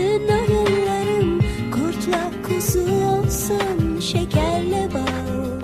bütün oyunlarım kurtla kuzu olsun şekerle bal.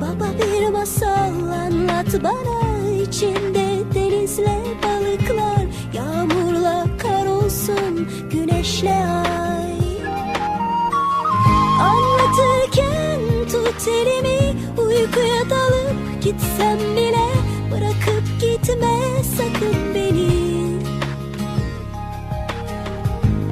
Baba bir masal anlat bana içinde denizle balıklar yağmurla kar olsun güneşle ay. Anlatırken tut elimi Uykuya dalıp gitsem